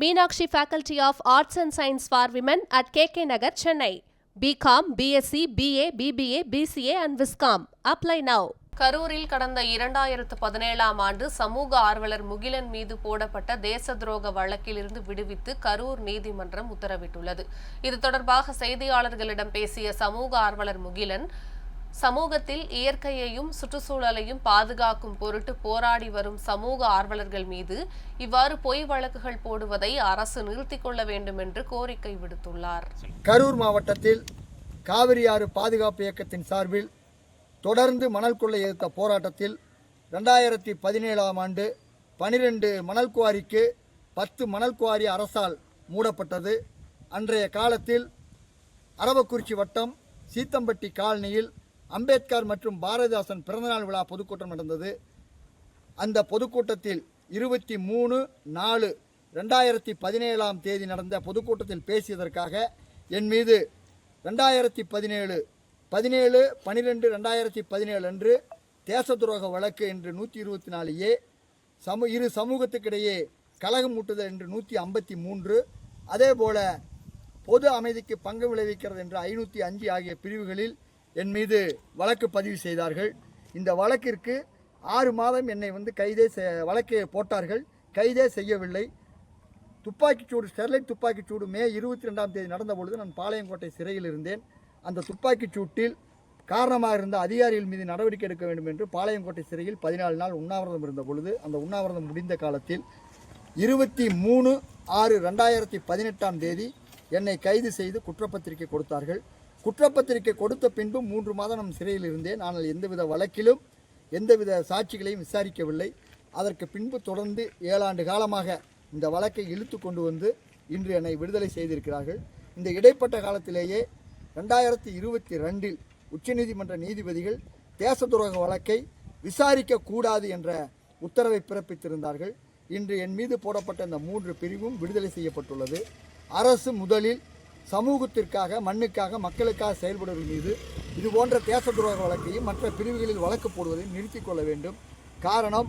Meenakshi faculty of arts and science for women at K K Nagar Chennai BCom BSc BA BBA BCA and Viscom apply now கரூரில் கடந்த இரண்டாயிரத்து பதினேழாம் ஆண்டு சமூக ஆர்வலர் முகிலன் மீது போடப்பட்ட தேச துரோக வழக்கிலிருந்து விடுவித்து கரூர் நீதிமன்றம் உத்தரவிட்டுள்ளது. இது தொடர்பாக செய்தியாளர்களிடம் பேசிய சமூக ஆர்வலர் முகிலன் சமூகத்தில் இயற்கையையும் சுற்றுச்சூழலையும் பாதுகாக்கும் பொருட்டு போராடி வரும் சமூக ஆர்வலர்கள் மீது இவ்வாறு பொய் வழக்குகள் போடுவதை அரசு நிறுத்திக் கொள்ள வேண்டும் என்று கோரிக்கை விடுத்துள்ளார். கரூர் மாவட்டத்தில் காவிரியாறு பாதுகாப்பு இயக்கத்தின் சார்பில் தொடர்ந்து மணல் கொள்ளை எதிர்த்த போராட்டத்தில் ரெண்டாயிரத்தி பதினேழாம் ஆண்டு பனிரெண்டு மணல் குவாரிக்கு பத்து மணல் குவாரி அரசால் மூடப்பட்டது. அன்றைய காலத்தில் அரவக்குறிச்சி வட்டம் சீத்தம்பட்டி காலனியில் அம்பேத்கர் மற்றும் பாரதிதாசன் பிறந்தநாள் விழா பொதுக்கூட்டம் நடந்தது. அந்த பொதுக்கூட்டத்தில் இருபத்தி மூணு நாலு ரெண்டாயிரத்தி பதினேழாம் தேதி நடந்த பொதுக்கூட்டத்தில் பேசியதற்காக என் மீது ரெண்டாயிரத்தி பதினேழு பதினேழு பன்னிரெண்டு ரெண்டாயிரத்தி பதினேழு அன்று தேச துரோக வழக்கு என்று நூற்றி இருபத்தி நாலு ஏ சமு இரு சமூகத்துக்கிடையே கலகம் ஊட்டுதல் என்று நூற்றி ஐம்பத்தி மூன்று அதே போல பொது அமைதிக்கு பங்கு விளைவிக்கிறது என்று ஐநூற்றி அஞ்சு ஆகிய பிரிவுகளில் என் மீது வழக்கு பதிவு செய்தார்கள். இந்த வழக்கிற்கு ஆறு மாதம் என்னை வந்து கைதே செ- வழக்கு போட்டார்கள். கைதே செய்யவில்லை. துப்பாக்கிச்சூடு ஸ்டெர்லைட் துப்பாக்கிச்சூடு மே இருபத்தி ரெண்டாம் தேதி நடந்த பொழுது நான் பாளையங்கோட்டை சிறையில் இருந்தேன். அந்த துப்பாக்கிச் சூட்டில் காரணமாக இருந்த அதிகாரிகள் மீது நடவடிக்கை எடுக்க வேண்டும் என்று பாளையங்கோட்டை சிறையில் பதினாலு நாள் உண்ணாவிரதம் இருந்த பொழுது அந்த உண்ணாவிரதம் முடிந்த காலத்தில் இருபத்தி மூணு ஆறு ரெண்டாயிரத்தி பதினெட்டாம் தேதி என்னை கைது செய்து குற்றப்பத்திரிகை கொடுத்தார்கள். குற்றப்பத்திரிகை கொடுத்த பின்பும் மூன்று மாதம் நம் சிறையில் இருந்தேன். ஆனால் எந்தவித வழக்கிலும் எந்தவித சாட்சிகளையும் விசாரிக்கவில்லை. அதற்கு பின்பு தொடர்ந்து ஏழாண்டு காலமாக இந்த வழக்கை இழுத்து கொண்டு வந்து இன்று என்னை விடுதலை செய்திருக்கிறார்கள். இந்த இடைப்பட்ட காலத்திலேயே ரெண்டாயிரத்தி இருபத்தி ரெண்டில் உச்சநீதிமன்ற நீதிபதிகள் தேச துரோக வழக்கை விசாரிக்கக்கூடாது என்ற உத்தரவை பிறப்பித்திருந்தார்கள். இன்று என் மீது போடப்பட்ட இந்த மூன்று பிரிவும் விடுதலை செய்யப்பட்டுள்ளது. அரசு முதலில் சமூகத்திற்காக மண்ணுக்காக மக்களுக்காக செயல்படுவதன் மீது இது போன்ற தேச துரோக வழக்கையும் மற்ற பிரிவுகளில் வழக்கு போடுவதையும் நிறுத்திக் கொள்ள வேண்டும். காரணம்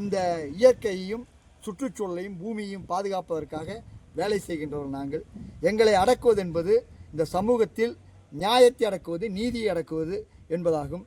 இந்த இயற்கையையும் சுற்றுச்சூழலையும் பூமியையும் பாதுகாப்பதற்காக வேலை செய்கின்றவர்கள் நாங்கள். எங்களை அடக்குவது என்பது இந்த சமூகத்தில் நியாயத்தை அடக்குவது நீதியை அடக்குவது என்பதாகும்.